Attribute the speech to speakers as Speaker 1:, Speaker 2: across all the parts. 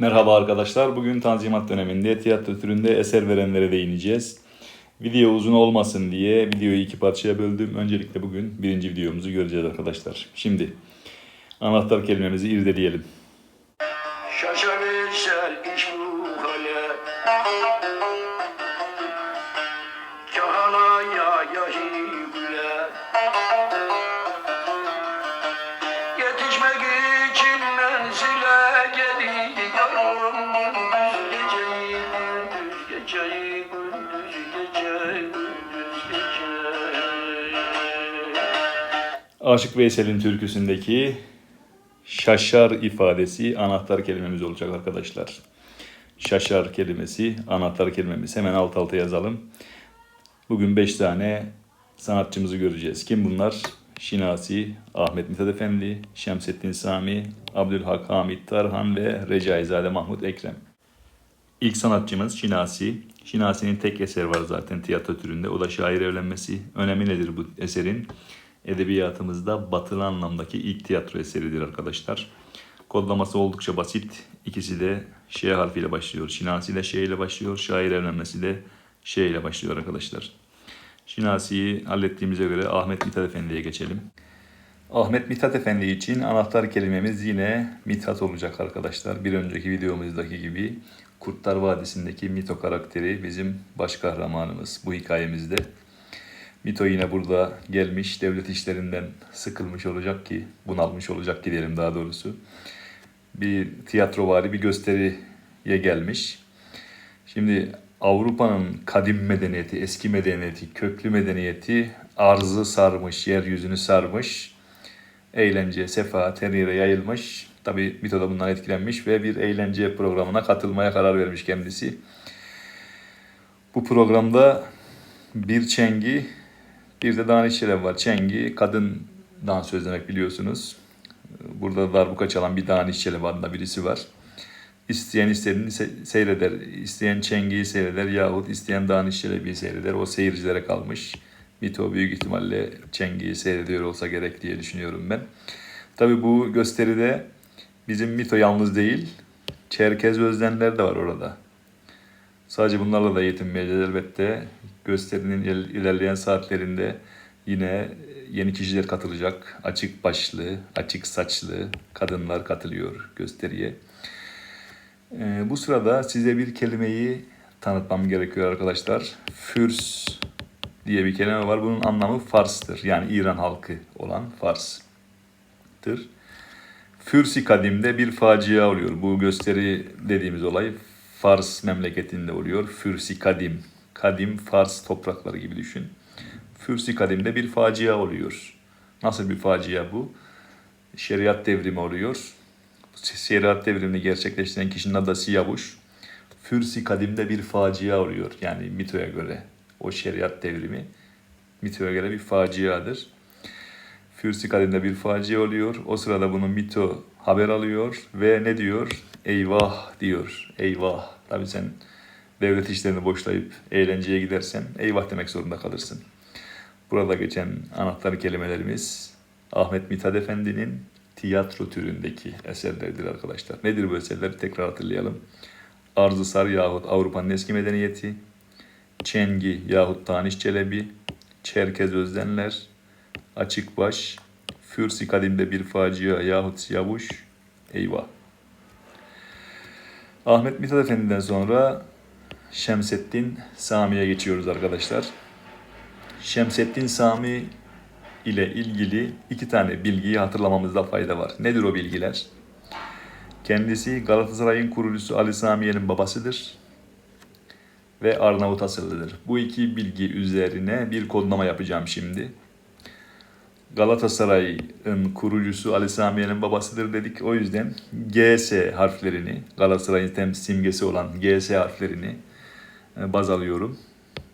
Speaker 1: Merhaba arkadaşlar. Bugün Tanzimat döneminde tiyatro türünde eser verenlere değineceğiz. Video uzun olmasın diye videoyu iki parçaya böldüm. Öncelikle bugün birinci videomuzu göreceğiz arkadaşlar. Şimdi anahtar kelimemizi irdeleyelim.
Speaker 2: Şaşar
Speaker 1: Aşık Veysel'in türküsündeki şaşar ifadesi anahtar kelimemiz olacak arkadaşlar. Şaşar kelimesi anahtar kelimemiz. Hemen alt alta yazalım. Bugün 5 tane sanatçımızı göreceğiz. Kim bunlar? Şinasi, Ahmet Mithat Efendi, Şemsettin Sami, Abdülhak Hamit Tarhan ve Recaizade Mahmut Ekrem. İlk sanatçımız Şinasi. Şinasi'nin tek eseri var zaten tiyatro türünde. O da şair evlenmesi. Önemi nedir bu eserin? Edebiyatımızda batılı anlamdaki ilk tiyatro eseridir arkadaşlar. Kodlaması oldukça basit. İkisi de Ş harfiyle başlıyor. Şinasi de Ş ile başlıyor. Şair evlenmesi de Ş ile başlıyor arkadaşlar. Şinasi'yi hallettiğimize göre Ahmet Mithat Efendi'ye geçelim. Ahmet Mithat Efendi için anahtar kelimemiz yine Mithat olacak arkadaşlar. Bir önceki videomuzdaki gibi Kurtlar Vadisi'ndeki Mito karakteri bizim baş kahramanımız bu hikayemizde. Mito yine burada gelmiş devlet işlerinden sıkılmış olacak ki bunalmış olacak ki diyelim daha doğrusu. Bir tiyatrovari bir gösteriye gelmiş. Şimdi Avrupa'nın kadim medeniyeti, eski medeniyeti, köklü medeniyeti arzı sarmış, yeryüzünü sarmış. Eğlence, sefa, tenire yayılmış. Tabi Mito da bundan etkilenmiş ve bir eğlence programına katılmaya karar vermiş kendisi. Bu programda bir çengi, bir de Danişçiler var. Çengi, kadın dansöz demek biliyorsunuz. Burada darbuka çalan bir Danişçeli adında birisi var. İsteyen istediğini se- seyreder. İsteyen Çengi'yi seyreder yahut isteyen Daniş Çelebi'yi seyreder. O seyircilere kalmış. Mito büyük ihtimalle Çengi'yi seyrediyor olsa gerek diye düşünüyorum ben. Tabi bu gösteride bizim Mito yalnız değil. Çerkez Özdenler de var orada. Sadece bunlarla da yetinmeyeceğiz elbette. Gösterinin il- ilerleyen saatlerinde yine yeni kişiler katılacak. Açık başlı, açık saçlı kadınlar katılıyor gösteriye. Ee, bu sırada size bir kelimeyi tanıtmam gerekiyor arkadaşlar. Fürs diye bir kelime var. Bunun anlamı Fars'tır. Yani İran halkı olan Fars'tır. Fürsi kadimde bir facia oluyor. Bu gösteri dediğimiz olay Fars memleketinde oluyor. Fürsi kadim. Kadim Fars toprakları gibi düşün. Fürsi kadimde bir facia oluyor. Nasıl bir facia bu? Şeriat devrimi oluyor. Şeriat devrimini gerçekleştiren kişinin adı Siyavuş. Fürsi kadimde bir facia oluyor. Yani Mito'ya göre o şeriat devrimi Mito'ya göre bir faciadır. Fürsi kadimde bir facia oluyor. O sırada bunu Mito haber alıyor ve ne diyor? Eyvah diyor. Eyvah. Tabii sen devlet işlerini boşlayıp eğlenceye gidersen eyvah demek zorunda kalırsın. Burada geçen anahtar kelimelerimiz Ahmet Mithat Efendi'nin tiyatro türündeki eserlerdir arkadaşlar. Nedir bu eserleri tekrar hatırlayalım. Arzı Sar yahut Avrupa'nın eski medeniyeti, Çengi yahut Taniş Çelebi, Çerkez Özdenler, Açık Baş, Fürsi Kadim'de bir facia yahut Siyavuş, Eyvah. Ahmet Mithat Efendi'den sonra Şemsettin Sami'ye geçiyoruz arkadaşlar. Şemsettin Sami ile ilgili iki tane bilgiyi hatırlamamızda fayda var. Nedir o bilgiler? Kendisi Galatasaray'ın kurucusu Ali Samiye'nin babasıdır ve Arnavut asıllıdır. Bu iki bilgi üzerine bir kodlama yapacağım şimdi. Galatasaray'ın kurucusu Ali Samiye'nin babasıdır dedik. O yüzden GS harflerini, Galatasaray'ın tem simgesi olan GS harflerini e, baz alıyorum.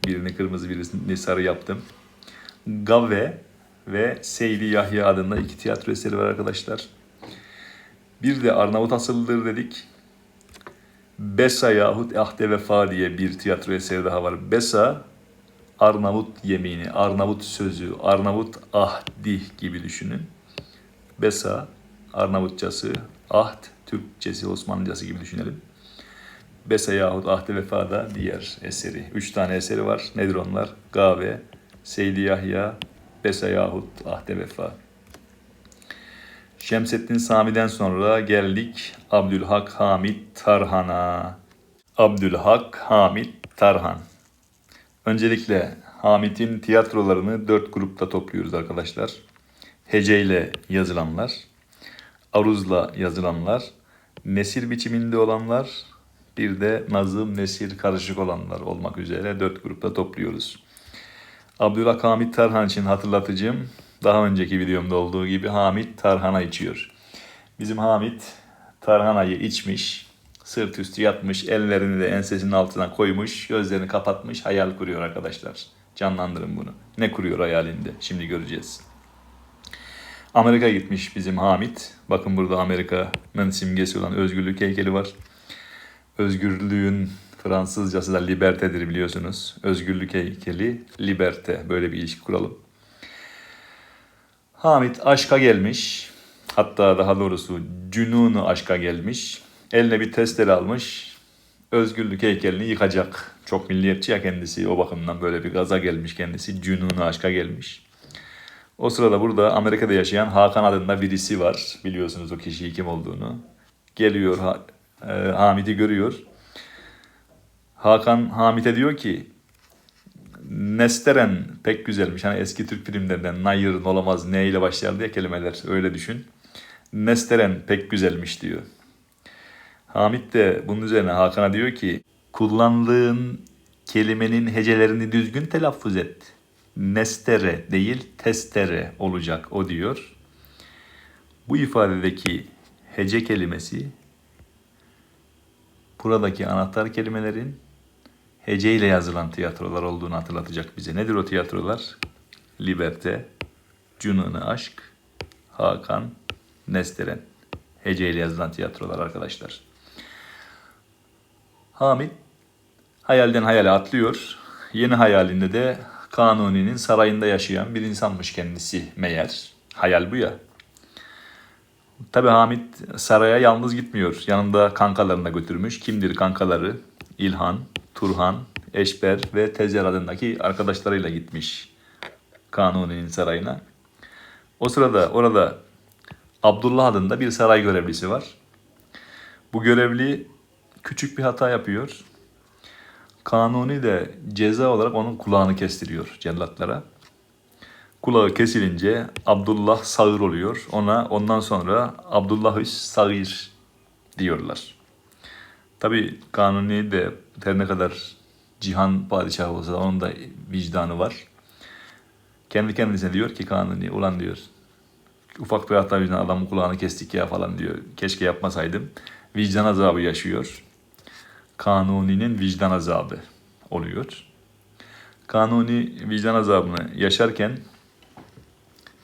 Speaker 1: Birini kırmızı birini sarı yaptım. Gave ve Seyli Yahya adında iki tiyatro eseri var arkadaşlar. Bir de Arnavut asıllıdır dedik. Besa yahut Ahde Vefa diye bir tiyatro eseri daha var. Besa Arnavut yemini, Arnavut sözü, Arnavut ahdi gibi düşünün. Besa Arnavutçası, ahd Türkçesi, Osmanlıcası gibi düşünelim. Bese yahut Ahde Vefa'da diğer eseri. Üç tane eseri var. Nedir onlar? Gave, Seydi Yahya, Bese yahut Ahde Vefa. Şemsettin Sami'den sonra geldik Abdülhak Hamid Tarhan'a. Abdülhak Hamid Tarhan. Öncelikle Hamit'in tiyatrolarını dört grupta topluyoruz arkadaşlar. Heceyle yazılanlar, aruzla yazılanlar, nesir biçiminde olanlar, bir de nazım, nesir karışık olanlar olmak üzere dört grupta topluyoruz. Abdülhak Hamit Tarhan için hatırlatıcım. Daha önceki videomda olduğu gibi Hamit Tarhana içiyor. Bizim Hamit Tarhanayı içmiş, sırt üstü yatmış, ellerini de ensesinin altına koymuş, gözlerini kapatmış, hayal kuruyor arkadaşlar. Canlandırın bunu. Ne kuruyor hayalinde? Şimdi göreceğiz. Amerika gitmiş bizim Hamit. Bakın burada Amerika'nın simgesi olan özgürlük heykeli var. Özgürlüğün Fransızcası da libertedir biliyorsunuz. Özgürlük heykeli, liberte. Böyle bir ilişki kuralım. Hamit aşka gelmiş. Hatta daha doğrusu cünunu aşka gelmiş. Eline bir testere almış. Özgürlük heykelini yıkacak. Çok milliyetçi ya kendisi. O bakımdan böyle bir gaza gelmiş kendisi. Cünunu aşka gelmiş. O sırada burada Amerika'da yaşayan Hakan adında birisi var. Biliyorsunuz o kişi kim olduğunu. Geliyor, e, Hamit'i görüyor. Hakan Hamit'e diyor ki Nesteren pek güzelmiş. Hani eski Türk filmlerinden Nayır, olamaz, ne ile başlar diye kelimeler öyle düşün. Nesteren pek güzelmiş diyor. Hamit de bunun üzerine Hakan'a diyor ki kullandığın kelimenin hecelerini düzgün telaffuz et. Nestere değil testere olacak o diyor. Bu ifadedeki hece kelimesi buradaki anahtar kelimelerin hece ile yazılan tiyatrolar olduğunu hatırlatacak bize. Nedir o tiyatrolar? Liberte, Cunun'u Aşk, Hakan, Nesteren. Hece ile yazılan tiyatrolar arkadaşlar. Hamit hayalden hayale atlıyor. Yeni hayalinde de Kanuni'nin sarayında yaşayan bir insanmış kendisi meğer. Hayal bu ya. Tabi Hamit saraya yalnız gitmiyor. Yanında kankalarını da götürmüş. Kimdir kankaları? İlhan, Turhan, Eşber ve Tezer adındaki arkadaşlarıyla gitmiş Kanuni'nin sarayına. O sırada orada Abdullah adında bir saray görevlisi var. Bu görevli küçük bir hata yapıyor. Kanuni de ceza olarak onun kulağını kestiriyor cellatlara. Kulağı kesilince Abdullah sağır oluyor. Ona ondan sonra Abdullah sağır diyorlar. Tabi Kanuni de her ne kadar cihan padişahı olsa onun da vicdanı var. Kendi kendisine diyor ki Kanuni ulan diyor ufak bir hata yüzünden adamın kulağını kestik ya falan diyor. Keşke yapmasaydım. Vicdan azabı yaşıyor. Kanuni'nin vicdan azabı oluyor. Kanuni vicdan azabını yaşarken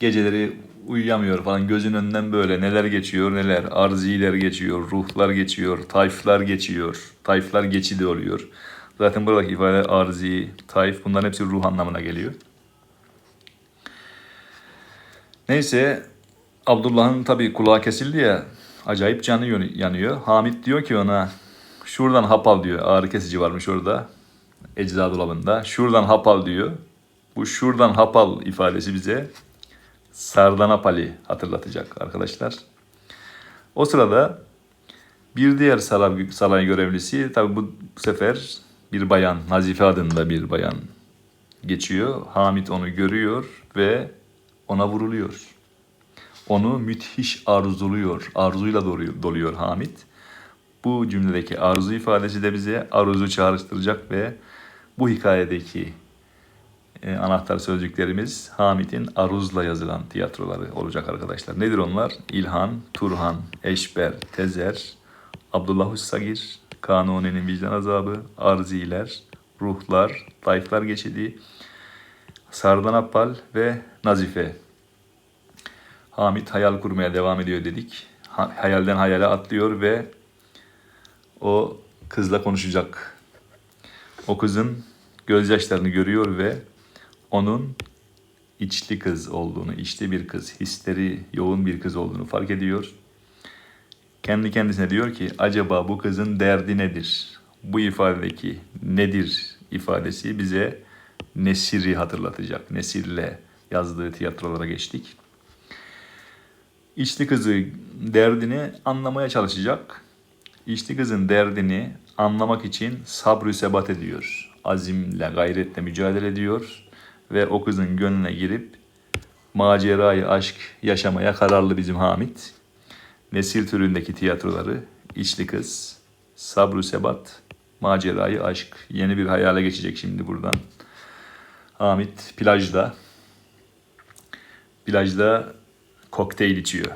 Speaker 1: geceleri uyuyamıyor falan gözün önünden böyle neler geçiyor neler arziler geçiyor ruhlar geçiyor tayflar geçiyor tayflar geçidi oluyor. Zaten buradaki ifade arzi tayf bunların hepsi ruh anlamına geliyor. Neyse Abdullah'ın tabi kulağı kesildi ya acayip canı yanıyor. Hamit diyor ki ona şuradan hap al diyor ağrı kesici varmış orada ecza dolabında şuradan hap al diyor bu şuradan hap al ifadesi bize Sardanapali hatırlatacak arkadaşlar. O sırada bir diğer saray, saray görevlisi tabi bu sefer bir bayan Nazife adında bir bayan geçiyor. Hamit onu görüyor ve ona vuruluyor. Onu müthiş arzuluyor. Arzuyla doluyor, Hamit. Bu cümledeki arzu ifadesi de bize arzu çağrıştıracak ve bu hikayedeki e, anahtar sözcüklerimiz Hamit'in aruzla yazılan tiyatroları olacak arkadaşlar. Nedir onlar? İlhan, Turhan, Eşber, Tezer, Abdullah Sagir, Kanuni'nin vicdan azabı, Arziler, Ruhlar, Tayflar geçidi, Sardan Appal ve Nazife. Hamit hayal kurmaya devam ediyor dedik. Ha, hayalden hayale atlıyor ve o kızla konuşacak. O kızın gözyaşlarını görüyor ve onun içli kız olduğunu, içli bir kız, hisleri yoğun bir kız olduğunu fark ediyor. kendi kendisine diyor ki acaba bu kızın derdi nedir? Bu ifadedeki nedir ifadesi bize Nesir'i hatırlatacak. Nesir'le yazdığı tiyatrolara geçtik. İçli kızı derdini anlamaya çalışacak. İçli kızın derdini anlamak için sabrı sebat ediyor. Azimle, gayretle mücadele ediyor. Ve o kızın gönlüne girip macerayı aşk yaşamaya kararlı bizim Hamit. Nesir türündeki tiyatroları, İçli Kız, Sabru Sebat, Macerayı Aşk. Yeni bir hayale geçecek şimdi buradan. Hamit plajda. Plajda kokteyl içiyor.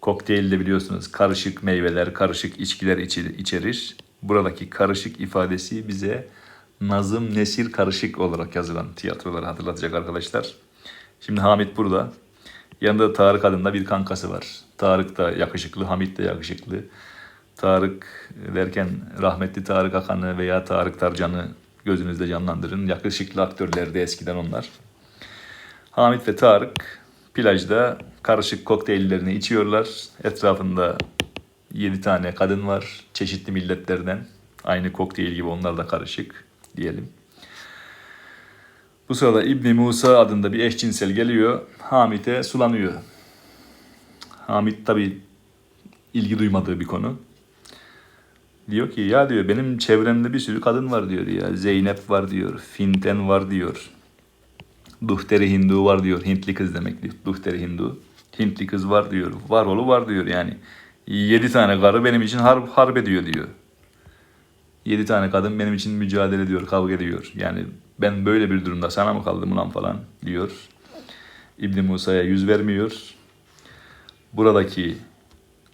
Speaker 1: Kokteyl de biliyorsunuz karışık meyveler, karışık içkiler içerir. Buradaki karışık ifadesi bize Nazım Nesir karışık olarak yazılan tiyatroları hatırlatacak arkadaşlar. Şimdi Hamit burada. Yanında Tarık adında bir kankası var. Tarık da yakışıklı, Hamit de yakışıklı. Tarık derken rahmetli Tarık Akan'ı veya Tarık Tarcan'ı gözünüzde canlandırın. Yakışıklı aktörlerdi eskiden onlar. Hamit ve Tarık plajda karışık kokteyllerini içiyorlar. Etrafında 7 tane kadın var. Çeşitli milletlerden. Aynı kokteyl gibi onlar da karışık diyelim. Bu sırada İbni Musa adında bir eşcinsel geliyor. Hamit'e sulanıyor. Hamit tabi ilgi duymadığı bir konu. Diyor ki ya diyor benim çevremde bir sürü kadın var diyor ya. Zeynep var diyor. Finten var diyor. Duhteri Hindu var diyor. Hintli kız demek diyor. Duhteri Hindu. Hintli kız var diyor. Var oğlu var diyor yani. Yedi tane karı benim için harp, harp ediyor diyor. Yedi tane kadın benim için mücadele ediyor, kavga ediyor. Yani ben böyle bir durumda sana mı kaldım ulan falan diyor. İbni Musa'ya yüz vermiyor. Buradaki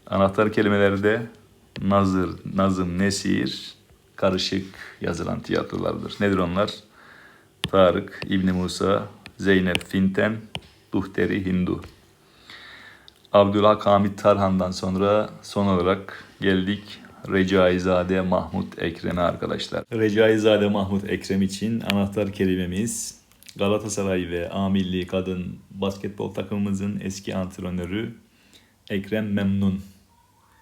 Speaker 1: anahtar kelimelerde nazır, nazım, nesir, karışık yazılan tiyatrolardır. Nedir onlar? Tarık, İbni Musa, Zeynep Finten, Duhteri Hindu. Abdülhak Hamit Tarhan'dan sonra son olarak geldik Recaizade Mahmut Ekrem'e arkadaşlar. Recaizade Mahmut Ekrem için anahtar kelimemiz Galatasaray ve A Milli Kadın Basketbol takımımızın eski antrenörü Ekrem Memnun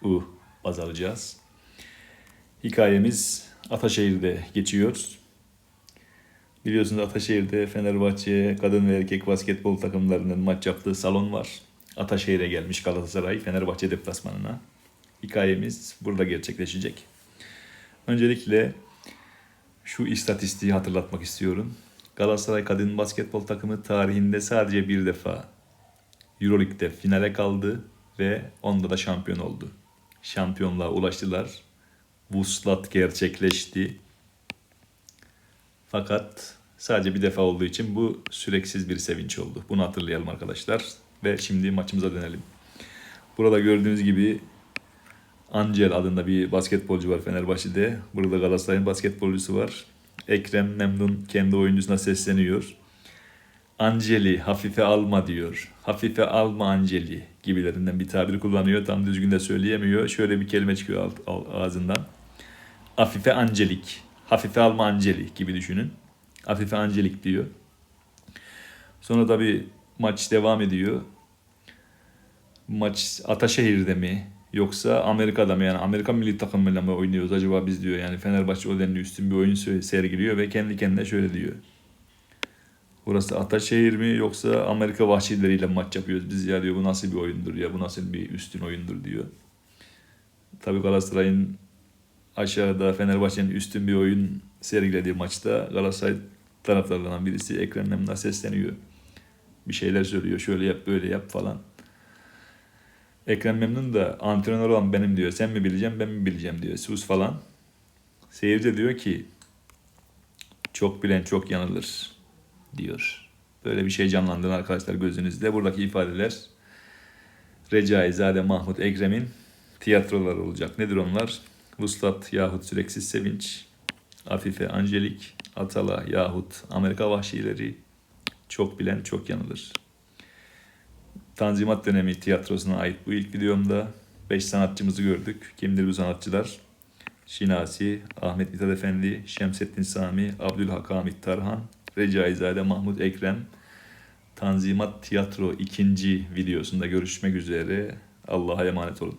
Speaker 1: U baz alacağız. Hikayemiz Ataşehir'de geçiyor. Biliyorsunuz Ataşehir'de Fenerbahçe kadın ve erkek basketbol takımlarının maç yaptığı salon var. Ataşehir'e gelmiş Galatasaray Fenerbahçe deplasmanına. Hikayemiz burada gerçekleşecek. Öncelikle şu istatistiği hatırlatmak istiyorum. Galatasaray kadın basketbol takımı tarihinde sadece bir defa Euroleague'de finale kaldı ve onda da şampiyon oldu. Şampiyonluğa ulaştılar. Vuslat gerçekleşti. Fakat sadece bir defa olduğu için bu süreksiz bir sevinç oldu. Bunu hatırlayalım arkadaşlar. Ve şimdi maçımıza dönelim. Burada gördüğünüz gibi Angel adında bir basketbolcu var Fenerbahçe'de. Burada Galatasaray'ın basketbolcusu var. Ekrem Memnun kendi oyuncusuna sesleniyor. Angel'i hafife alma diyor. Hafife alma Angel'i gibilerinden bir tabir kullanıyor. Tam düzgün de söyleyemiyor. Şöyle bir kelime çıkıyor ağzından. Hafife Angelik. Hafife alma Angeli gibi düşünün. Hafife Angelik diyor. Sonra tabii maç devam ediyor. Maç Ataşehir'de mi yoksa Amerika'da mı yani Amerikan milli takımıyla mı oynuyoruz acaba biz diyor. Yani Fenerbahçe o denli üstün bir oyun sergiliyor ve kendi kendine şöyle diyor. Burası Ataşehir mi yoksa Amerika vahşileriyle maç yapıyoruz biz ya diyor. Bu nasıl bir oyundur ya bu nasıl bir üstün oyundur diyor. Tabii Galatasaray'ın aşağıda Fenerbahçe'nin üstün bir oyun sergilediği maçta Galatasaray taraftarlarından birisi Ekrem Memnun'a sesleniyor. Bir şeyler söylüyor. Şöyle yap böyle yap falan. Ekrem Memnun da antrenör olan benim diyor. Sen mi bileceksin ben mi bileceğim diyor. Sus falan. Seyirci de diyor ki çok bilen çok yanılır diyor. Böyle bir şey canlandırın arkadaşlar gözünüzde. Buradaki ifadeler Recaizade Mahmut Ekrem'in tiyatroları olacak. Nedir onlar? Vuslat yahut süreksiz sevinç, Afife Angelik, Atala yahut Amerika vahşileri, çok bilen çok yanılır. Tanzimat dönemi tiyatrosuna ait bu ilk videomda 5 sanatçımızı gördük. Kimdir bu sanatçılar? Şinasi, Ahmet Mithat Efendi, Şemsettin Sami, Abdülhak Hamit Tarhan, Recaizade Mahmut Ekrem. Tanzimat Tiyatro ikinci videosunda görüşmek üzere. Allah'a emanet olun.